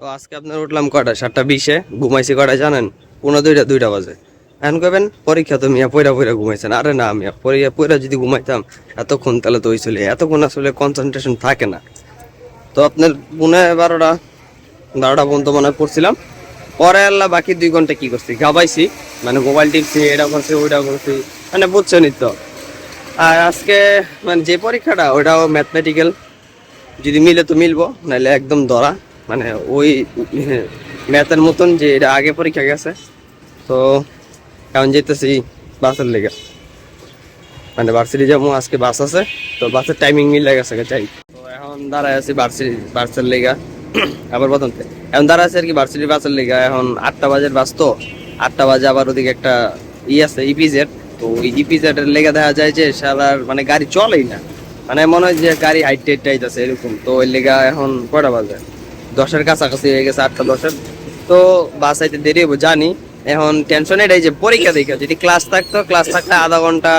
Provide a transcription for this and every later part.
তো আজকে আপনার উঠলাম কটা সাতটা, বিশে? ঘুমাইছি কটা জানেন? পনেরো দুইটা দুইটা বাজে। এখন কবেন পরীক্ষা তো মিয়া পয়রা পয়রা ঘুমাইছেন। আরে না মিয়া, পরীক্ষা পয়রা যদি ঘুমাইতাম, এতক্ষণ তাহলে তো ওই চলে এতক্ষণ আসলে কনসেন্ট্রেশন থাকে না। তো আপনার পুনে বারোটা বারোটা পর্যন্ত মনে পড়ছিলাম। পরে আল্লাহ বাকি দুই ঘণ্টা কি করছি? গাবাইছি মানে মোবাইল টিপছি, এটা করছি, ওইটা করছি। মানে বুঝছেনই তো। আর আজকে মানে যে পরীক্ষাটা ওটাও ম্যাথমেটিক্যাল যদি মিলে তো মিলবো, নাহলে একদম ধরা। মানে ওই ম্যাথের মতন যে এটা আগে পরীক্ষা গেছে। তো এখন যেতেছি বাসের লেগে। মানে ভার্সিটি যাব, আজকে বাস আছে। তো বাসের টাইমিং মিলে গেছে চাই তো এখন দাঁড়ায় আছি ভার্সিটি বাসের লেগা। আবার বদন এখন দাঁড়ায় আছে আর কি ভার্সিটি বাসের লেগা। এখন আটটা বাজের বাস তো। আটটা বাজে আবার ওদিকে একটা ই আছে ইপিজেড তো ওই ইপিজেড এর লেগে দেখা যায় যে সারার মানে গাড়ি চলেই না। মানে মনে হয় যে গাড়ি হাইট টাইট আছে এরকম। তো ওই লেগা এখন কয়টা বাজে? দশের কাছাকাছি হয়ে গেছে, আটটা দশের। তো বাস আইতে দেরি হব জানি। এখন টেনশন এটাই যে পরীক্ষা দেখা, যদি ক্লাস থাকতো ক্লাস থাকলে আধা ঘণ্টা,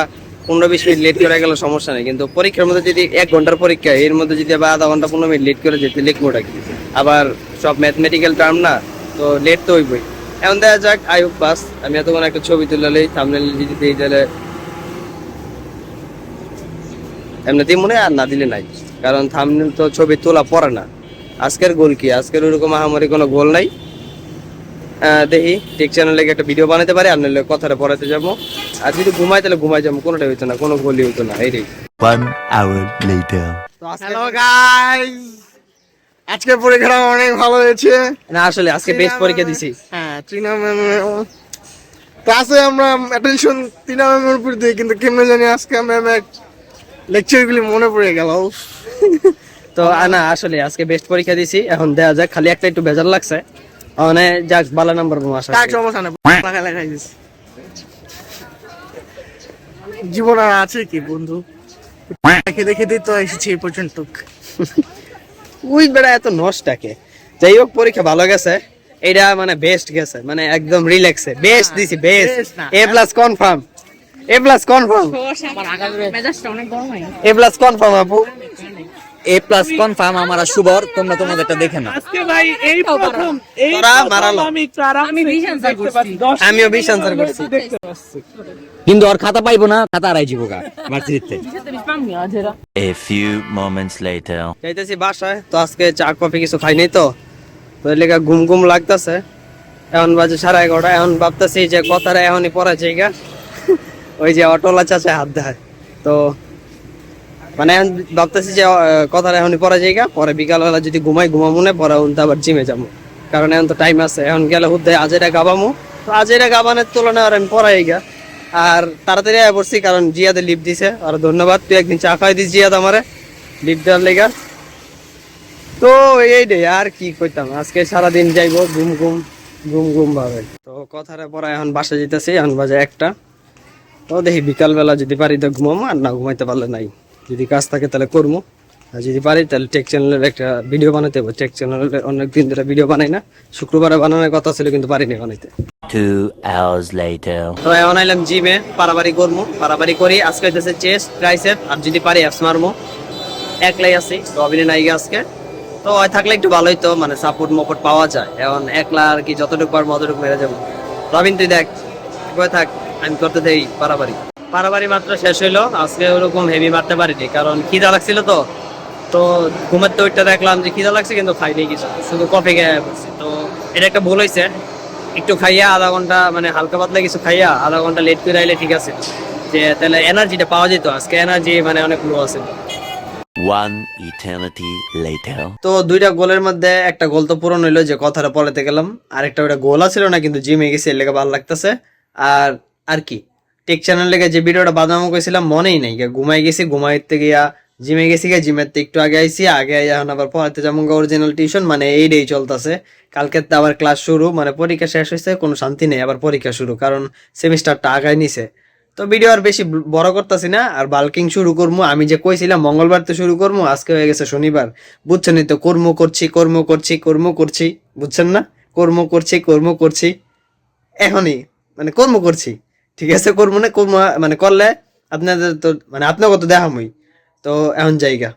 পনেরো বিশ মিনিট লেট করে গেলে, সমস্যা নেই। কিন্তু পরীক্ষার মধ্যে যদি এক ঘণ্টার পরীক্ষা, এর মধ্যে যদি আবার আধা ঘণ্টা, পনেরো মিনিট লেট করে যেতে লিখবোটা কি? আবার সব ম্যাথমেটিক্যাল টার্ম না, তো লেট তো হইবই। এখন দেখা যাক, আই হোপ পাস আমি এতক্ষণ একটা ছবি তুললেই সামনে যদি দিই তাহলে এমনিতেই মনে আর না দিলে নাই। কারণ থামনেল তো ছবি তোলা পড়ে না। আজকের গোল কি? আজকের ওরকম আহামরি কোনো গোল নাই। দেখি টেক চ্যানেলে একটা ভিডিও বানাতে পারি আর নাহলে কথাটা পড়াতে যাব। আর যদি ঘুমাই তাহলে ঘুমাই যাব কোনোটাই হইতো না কোনো গোলই হইতো না এই রে One hour later. Hello guys আজকে পরীক্ষাটা অনেক ভালো হয়েছে। না আসলে আজকে বেস্ট পরীক্ষা দিছি। হ্যাঁ টিনা ম্যাম ক্লাসে আমরা অ্যাটেনশন টিনা ম্যামের উপর দিই কিন্তু কেমনে জানি আজকে ম্যামের লেকচারগুলি মনে পড়ে গেল তো না আসলে আজকে বেস্ট পরীক্ষা দিছি এখন দেখা যাক খালি একটা একটু বেজার লাগছে। মানে যাক ভালো নাম্বার পাবো আশা করি। সমস্যা নেই? লেখা দিস। জীবন আর আছে কি বন্ধু? দেখে দেখে দিই তো এসেছি এই পর্যন্ত। ওই বেড়া এত নষ্টাকে যাই হোক পরীক্ষা ভালো গেছে। এটা মানে বেস্ট গেছে মানে একদম রিল্যাক্সে বেস্ট দিছি best A plus confirm A plus confirm মেজাজটা অনেক গরম হয় এ প্লাস কনফার্ম আপু। এ প্লাস কনফার্ম আমার শুভর তোমরা তোমাদেরটা দেখে না আজকে ভাই এই প্রথম এই মারালো। আমি আমি বিশ করছি। আমিও বিশ আনসার করছি। দেখতে পাচ্ছি। কিন্তু আর খাতা পাইবো না খাতা আড়াই যাব গা ভার্সিটিতে A few moments later. যাইতেছি বাসায় তো আজকে চা কফি কিছু খাই নাই তো। তো লেগে ঘুম ঘুম লাগতেছে। এখন বাজে সাড়ে এগারোটা এখন ভাবতেছি যে কথাটা এখনই পড়া জায়গা ওই যে অটোলা চাচা হাত দেয়। তো মানে এখন ভাবতেছি যে কথাটা এখনই পড়া জায়গা পরে বিকালবেলা যদি ঘুমাই, ঘুমাবো না, পরে উনতে আবার জিমে যাব। কারণ এখন তো টাইম আছে। এখন গেলে হুদ্দে আজেরা গাবামু। তো আজেরা গাবানের তুলনায় আর আমি পড়াই গা। আর তাড়াতাড়ি আয় পড়ছি কারণ জিয়াদে লিপ দিছে। আর ধন্যবাদ, তুই একদিন চা খাই দিস জিয়াদ আমারে। লিপ দেওয়ার লেগা। তো এই রে, আর কি করতাম আজকে সারাদিন যাইবো, ঘুম ঘুম ঘুম ঘুম ভাবে। তো কথাটা পরে এখন বাসা যেতেছি, এখন বাজে একটা। তো দেখি বিকালবেলা যদি পারি তো ঘুমাবো, আর না ঘুমাইতে পারলে নাই। যদি কাজ থাকে তাহলে করব। আর যদি পারি তাহলে টেক চ্যানেলের একটা ভিডিও বানাতে হবে। টেক চ্যানেলে অনেক দিন ধরে ভিডিও বানাই না। শুক্রবারে বানানোর কথা ছিল কিন্তু পারিনি বানাইতে. তো এখন আইলাম জিমে পারাবারি করব। পারাবারি করি আজকে হইতেছে চেস্ট ট্রাইসেপ আর যদি পারি অ্যাপস মারবো। একলাই আছি তো অভিনয় নাই আজকে। তো থাকলে একটু ভালোই তো মানে সাপোর্ট মপোর্ট পাওয়া যায়। এখন একলা আর কি যতটুকু পারব অতটুকু মেরে যাব। রবিন তুই দেখ থাক আমি করতে দেই পারাবারি। পারাবারি মাত্র শেষ হইল। আজকে ওরকম হেভি মারতে পারিনি কারণ খিদা লাগছিল তো। তো ঘুমের তো ওইটা দেখলাম যে খিদা লাগছে কিন্তু খাইনি কিছু। শুধু কফি খেয়ে বসছি। তো এটা একটা ভুল হয়েছে একটু খাইয়া আধা ঘণ্টা মানে হালকা পাতলা কিছু খাইয়া আধা ঘণ্টা লেট করে আইলে ঠিক আছে। যে তাহলে এনার্জিটা পাওয়া যেত। আজকে এনার্জি মানে অনেক লো আছে। One eternity later. তো দুইটা গোলের মধ্যে একটা গোল তো পূরণ হইল যে কথাটা পড়াতে গেলাম। আর একটা ওটা গোল ছিল না কিন্তু জিমে গেছি এর লেগে ভালো লাগতেছে। আর আর কি? টেক চ্যানেল লেগে যে ভিডিওটা বাদামো করেছিলাম মনেই নাই। ঘুমাই গেছি, ঘুমাইতে গিয়া জিমে গেছি, গিয়া জিমের থেকে একটু আগে আইছি, আগে এখন আবার পড়াতে যাব। অরিজিনাল টিউশন মানে এই ডেই চলতেছে। কালকে তো আবার ক্লাস শুরু মানে পরীক্ষা শেষ হয়েছে কোনো শান্তি নেই, আবার পরীক্ষা শুরু, কারণ সেমিস্টারটা আগায় নিছে। তো ভিডিও আর বেশি বড় করতেছি না, আর বাল্কিং শুরু করব। আমি যে কইছিলাম, মঙ্গলবার তো শুরু করব, আজকে হয়ে গেছে শনিবার। বুঝছেনই তো, কর্ম করছি কর্ম করছি কর্ম করছি, বুঝছেন না? কর্ম করছি কর্ম করছি, এখনই মানে কর্ম করছি। ঠিক আছে, করব না মানে করলে আপনাদের তো মানে আপনাকে তো দেখামই। তো এখন জায়গা